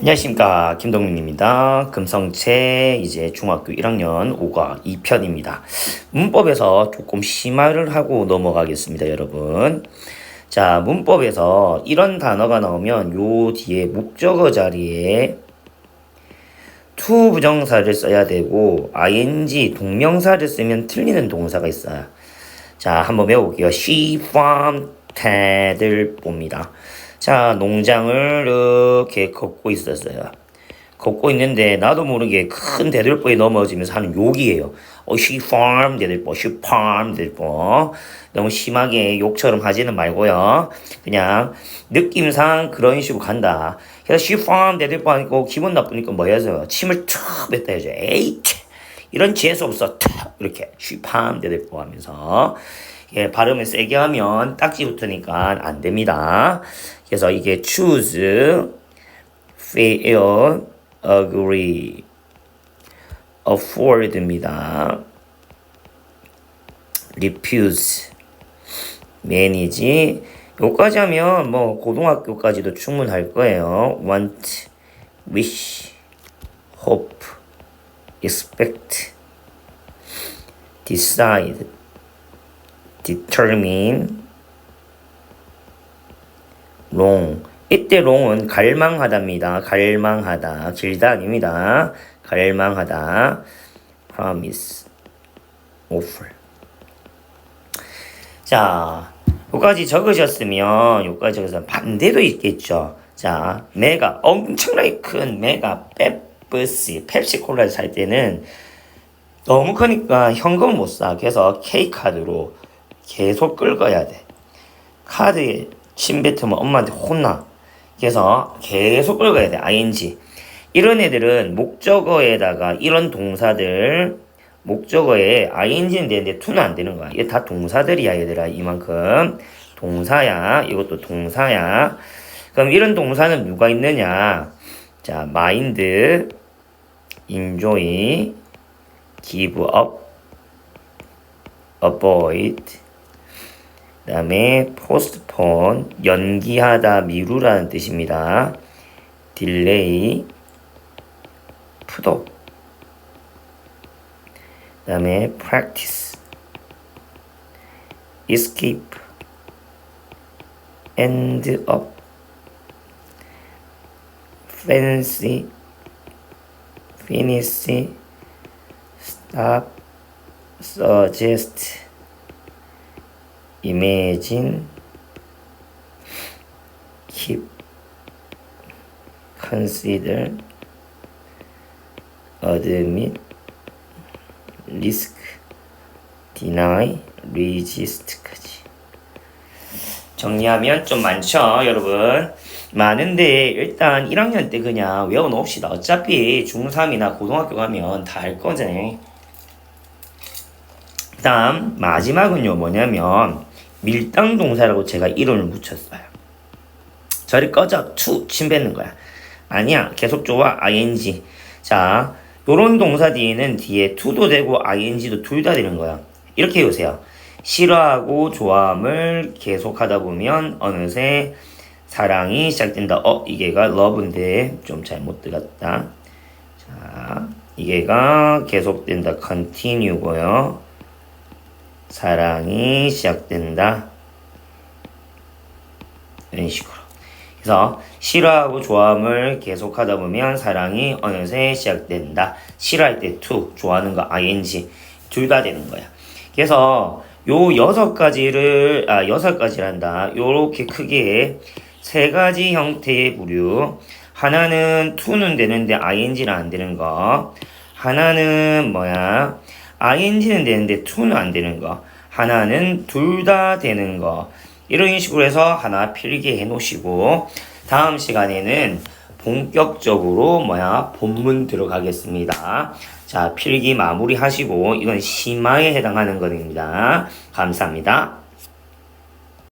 안녕하십니까 김동민입니다. 금성채 이제 중학교 1학년 5과 2편입니다. 문법에서 조금 심화를 하고 넘어가겠습니다, 여러분. 자, 문법에서 이런 단어가 나오면 요 뒤에 목적어 자리에 to 부정사를 써야 되고 ing 동명사를 쓰면 틀리는 동사가 있어요. 자, 한번 배워볼게요. She farmed 를 봅니다. 자, 농장을 이렇게 걷고 있었어요. 걷고 있는데 나도 모르게 큰 대들보에 넘어지면서 하는 욕이에요. 어, she farm 대들보, she farm 대들보. 너무 심하게 욕처럼 하지는 말고요. 그냥 느낌상 그런 식으로 간다. 그래서 she farm 대들보 하니까 기분 나쁘니까 뭐 해서요? 침을 툭 뱉다 해줘. 에이, 이런 재수 없어. 툭 이렇게 farm 대들보 하면서 예, 발음을 세게 하면 딱지 붙으니까 안 됩니다. 그래서 이게 choose, fail, agree, afford입니다. refuse, manage. 요까지 하면 뭐 고등학교까지도 충분할 거예요. want, wish, hope, expect, decide. determine, long. 이때 long은 갈망하다입니다. 갈망하다. 길다 아닙니다. 갈망하다. promise, offer. 자, 요까지 적으셨으면 요까지 적으서 반대도 있겠죠. 자, 메가 엄청나게 큰 메가 펩시 펩시콜라를 살 때는 너무 크니까 현금 못 사. 그래서 K카드로 계속 긁어야 돼. 카드에 침 뱉으면 엄마한테 혼나. 그래서 계속 긁어야 돼. ing. 이런 애들은 목적어에다가 이런 동사들 목적어에 ing는 되는데 to는 안 되는 거야. 이게 다 동사들이야, 얘들아. 이만큼. 동사야. 이것도 동사야. 그럼 이런 동사는 누가 있느냐? 자, mind, enjoy, give up, avoid, 그 다음에 postpone, 연기하다, 미루라는 뜻입니다. delay, put off. 그 다음에 practice, escape, end up, fancy, finish, stop, suggest, imagine, keep, consider, admit, risk, deny, resist까지. 정리하면 좀 많죠, 여러분. 많은데 일단 1학년 때 그냥 외워놓읍시다. 어차피 중3이나 고등학교 가면 다할 거지. 그 다음 마지막은요 뭐냐면 밀당 동사라고 제가 이름을 붙였어요. 저리 꺼져 투 침 뱉는 거야. 아니야 계속 좋아 ing. 자 요런 동사 뒤에는 뒤에 to도 되고 ing도 둘 다 되는 거야. 이렇게 해보세요. 싫어하고 좋아함을 계속하다 보면 어느새 사랑이 시작된다. 어 이게가 love인데 좀 잘못 들었다. 자 이게가 계속된다. continue고요. 사랑이 시작된다. 이런 식으로. 그래서 싫어하고 좋아함을 계속하다 보면 사랑이 어느새 시작된다. 싫어할 때 to, 좋아하는 거 ing 둘 다 되는 거야. 그래서 요 여섯 가지를 아 여섯 가지란다. 요렇게 크게 세 가지 형태의 부류. 하나는 to는 되는데 ing는 안 되는 거. 하나는 뭐야? ing는 되는데 to는 안 되는 거. 하나는 둘 다 되는 거. 이런 식으로 해서 하나 필기해 놓으시고 다음 시간에는 본격적으로 뭐야 본문 들어가겠습니다. 자 필기 마무리 하시고 이건 심화에 해당하는 겁니다. 감사합니다.